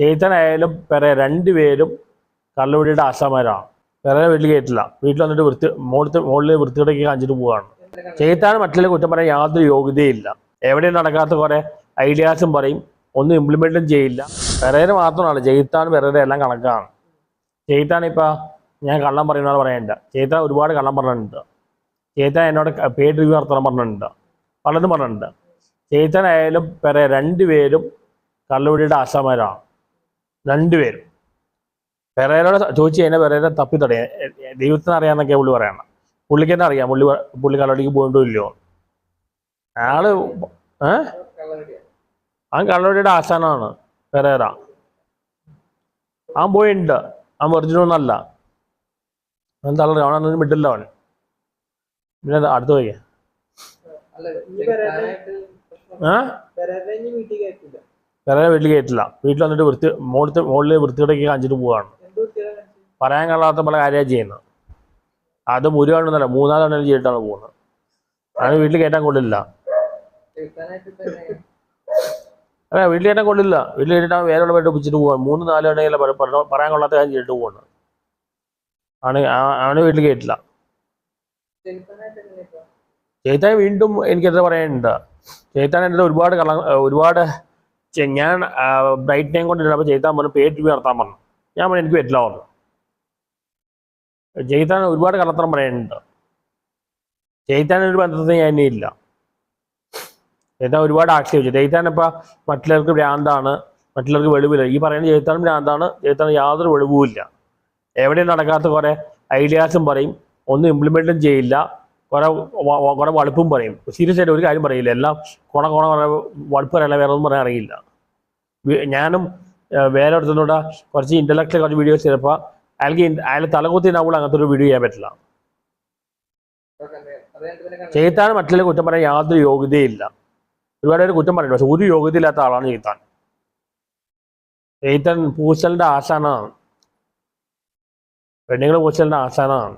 ചെയ്തനായാലും പെരെ രണ്ടുപേരും കള്ളുപിടിയുടെ ആശാമാരാണ് പെരെ വീട്ടിൽ കയറ്റില്ല വീട്ടിൽ വന്നിട്ട് വൃത്തി മുകളിലത്തെ മുകളിൽ വൃത്തിയിടയ്ക്ക് കാണിച്ചിട്ട് പോവാണ്. ചേത്താണ് മറ്റുള്ള കുറ്റം പറയാൻ യാതൊരു യോഗ്യതയില്ല. എവിടെയും നടക്കാത്ത കുറെ ഐഡിയാസും പറയും. ഒന്നും ഇംപ്ലിമെന്റും ചെയ്യില്ല. പെരേര മാത്രമാണ്. ജയിത്താൻ പെരേര എല്ലാം കണക്കാണ്. ജയിത്താൻ ഇപ്പൊ ഞാൻ കള്ളം പറയുന്ന പറയണ്ട. ചേത്ത ഒരുപാട് കള്ളം പറഞ്ഞിട്ടുണ്ട്. ചേത്ത എന്നോട് പേഡ് റിവ്യൂ നടത്തണം പറഞ്ഞിട്ടുണ്ട്. പലതും പറഞ്ഞിട്ടുണ്ട്. ചേത്തനായാലും പെരെ രണ്ടുപേരും കള്ളുപിടിയുടെ ആശാമാരാണ് രണ്ടുപേരും. പെരേരോട് ചോദിച്ചു കഴിഞ്ഞാൽ പെരേരെ തപ്പി തടയാ ദൈവത്തിന് അറിയാന്നൊക്കെ പുള്ളി പറയണം. പുള്ളിക്ക് തന്നെ അറിയാം. പുള്ളി പുള്ളി കള്ളടിക്ക് പോയിട്ടില്ലയോ അയാൾ ഏ? അവൻ കള്ളടിയുടെ ആശാനാണ് പെരേര അവൻ പോയിട്ടുണ്ട് അവൻ ഒന്നല്ല അവൻ തള്ളറി അവനൊന്നും വിട്ടില്ല അവൻ. പിന്നെ അടുത്ത് പോയി ഏ? ഇനി വീട്ടിൽ കയറ്റില്ല വീട്ടിൽ വന്നിട്ട് വൃത്തി മുകളിൽ മുകളിൽ വൃത്തിയിടയ്ക്ക് കാണിച്ചിട്ട് പോവാണ്? പറയാൻ കൊള്ളാത്ത പല കാര്യമാണ് ചെയ്യുന്നത്. അത് മൂന്നാൽ കണ്ണിൽ ചെയ്തിട്ടാണ് പോകുന്നത്. അങ്ങനെ വീട്ടിൽ കയറ്റാൻ കൊള്ളില്ല. അല്ല വീട്ടിൽ കയറ്റാൻ കൊള്ളില്ല. വീട്ടിൽ കയറ്റിട്ട് വേറെ വേറെ പോയിട്ട് പിടിച്ചിട്ട് പോവാണ്. മൂന്ന് നാല് എണ്ണെങ്കിലും പറയാൻ കൊള്ളാത്ത കാര്യം ചെയ്തിട്ട് പോകുന്നത് ആണ് അവന് വീട്ടിൽ കയറ്റില്ല ചേത്താൻ വീണ്ടും എനിക്കെന്താ പറയാനുണ്ട്? ചേത്താൻ എന്റെ ഒരുപാട് കള്ള ഒരുപാട് ഞാൻ ബ്രൈറ്റ് കൊണ്ട് കൊണ്ടിരുന്നപ്പോൾ ജയിത്താൻ പറഞ്ഞു പേ ടി വി നടത്താൻ പറഞ്ഞു. ഞാൻ പറഞ്ഞു എനിക്ക് പറ്റില്ല പറഞ്ഞു. ജയിത്താൻ ഒരുപാട് കള്ളത്തരം പറയാനുണ്ട് ജയിത്താൻ ഒരു ബന്ധത്തിൽ ഞാൻ ഇല്ല. ജയിത്താൻ ഒരുപാട് ആക്ഷേപിച്ചു ജയിത്താൻ ഇപ്പം മറ്റുള്ളവർക്ക് ഭ്രാന്താണ് മറ്റുള്ളവർക്ക് വെളിവില്ല. ഈ പറയുന്ന ജയിത്താനും ഭ്രാന്താണ് ജയിത്താൻ യാതൊരു വെളിവുമില്ല എവിടെയും നടക്കാത്ത കുറേ ഐഡിയാസും പറയും. ഒന്നും ഇംപ്ലിമെന്റും ചെയ്യില്ല. കുറെ കുറേ വളുപ്പും പറയും. സീരിയസ് ആയിട്ട് ഒരു കാര്യം പറയില്ല. എല്ലാം കുണ കുണ കുറെ വളുപ്പ് പറയാനുള്ള വേറെ ഒന്നും പറയാൻ അറിയില്ല. ഞാനും വേറെ ഒരുത്തനോട് കുറച്ച് ഇന്റലക്ച്വൽ കുറച്ച് വീഡിയോസ് ചെയ്തപ്പോൾ അയാൾക്ക് അയാൾ തലകുത്തി നമ്മൾ അങ്ങനത്തെ ഒരു വീഡിയോ ചെയ്യാൻ പറ്റില്ല? ചെയ്ത്താൻ മറ്റുള്ള കുറ്റം പറയാൻ യാതൊരു യോഗ്യതയില്ല ഒരുപാട് പേര് കുറ്റം പറയുന്നു പക്ഷെ ഒരു യോഗ്യതയില്ലാത്ത ആളാണ് ചെയ്താൻ. ചെയ്താൻ പൂച്ചലിന്റെ ആശാനാണ്. പെണ്ണുങ്ങൾ പൂച്ചലിന്റെ ആശാനാണ്.